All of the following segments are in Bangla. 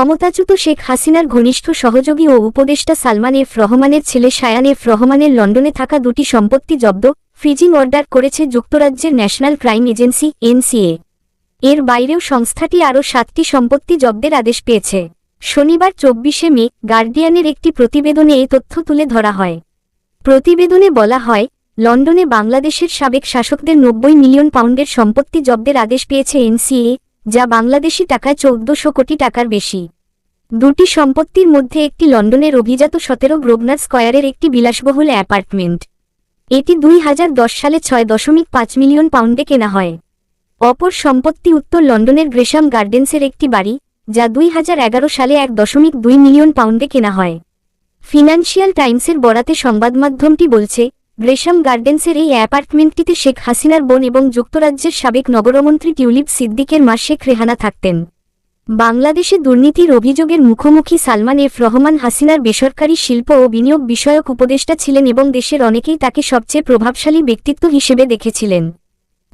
ক্ষমতাচ্যুত শেখ হাসিনার ঘনিষ্ঠ সহযোগী ও উপদেষ্টা সালমান এফ রহমানের ছেলে সায়ান এফ রহমানের লন্ডনে থাকা দুটি সম্পত্তি জব্দ, ফ্রিজিং অর্ডার করেছে যুক্তরাজ্যের ন্যাশনাল ক্রাইম এজেন্সি, এনসিএ। এর বাইরেও সংস্থাটি আরও সাতটি সম্পত্তি জব্দের আদেশ পেয়েছে। শনিবার চব্বিশে মে, গার্ডিয়ানের একটি প্রতিবেদনে এ তথ্য তুলে ধরা হয়। প্রতিবেদনে বলা হয়, লন্ডনে বাংলাদেশের সাবেক শাসকদের নব্বই মিলিয়ন পাউন্ডের সম্পত্তি জব্দের আদেশ পেয়েছে এনসিএ যা বাংলাদেশি টাকায় চৌদ্দশো কোটি টাকার বেশি। দুটি সম্পত্তির মধ্যে একটি লন্ডনের অভিজাত সতেরো গ্রোবনার স্কয়ারের একটি বিলাসবহুল অ্যাপার্টমেন্ট। এটি দুই হাজার দশ সালে ছয় দশমিক পাঁচ মিলিয়ন পাউন্ডে কেনা হয়। অপর সম্পত্তি উত্তর লন্ডনের গ্রেশাম গার্ডেন্সের একটি বাড়ি, যা দুই হাজার এগারো সালে এক দশমিক দুই মিলিয়ন পাউন্ডে কেনা হয়। ফিনান্সিয়াল টাইমসের বরাতে সংবাদমাধ্যমটি বলছে গ্রেশাম গার্ডেন্সের এই অ্যাপার্টমেন্টটিতে শেখ হাসিনার বোন এবং যুক্তরাজ্যের সাবেক নগরমন্ত্রী টিউলিপ সিদ্দিকের মা শেখ রেহানা থাকতেন। বাংলাদেশে দুর্নীতির অভিযোগের মুখোমুখি সালমান এফ রহমান হাসিনার বেসরকারি শিল্প ও বিনিয়োগ বিষয়ক উপদেষ্টা ছিলেন এবং দেশের অনেকেই তাকে সবচেয়ে প্রভাবশালী ব্যক্তিত্ব হিসেবে দেখেছিলেন।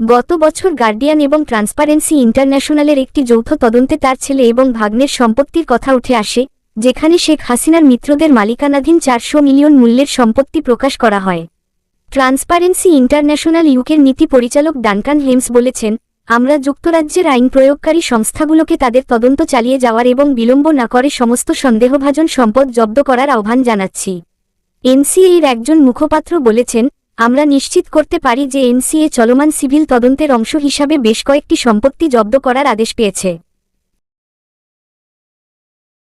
গত বছর গার্ডিয়ান এবং ট্রান্সপারেন্সি ইন্টারন্যাশনালের একটি যৌথ তদন্তে তার ছেলে এবং ভাগ্নের সম্পত্তির কথা উঠে আসে, যেখানে শেখ হাসিনার মিত্রদের মালিকানাধীন চারশো মিলিয়ন মূল্যের সম্পত্তি প্রকাশ করা হয়। ট্রান্সপারেন্সি ইন্টারন্যাশনাল ইউকের নীতি পরিচালক ডানকান হেমস বলেছেন, আমরা যুক্তরাজ্যের আইন প্রয়োগকারী সংস্থাগুলোকে তাদের তদন্ত চালিয়ে যাওয়ার এবং বিলম্ব না করে সমস্ত সন্দেহভাজন সম্পদ জব্দ করার আহ্বান জানাচ্ছি। এনসিএর একজন মুখপাত্র বলেছেন, আমরা নিশ্চিত করতে পারি যে এনসিএ চলমান সিভিল তদন্তের অংশ হিসাবে বেশ কয়েকটি সম্পত্তি জব্দ করার আদেশ পেয়েছে।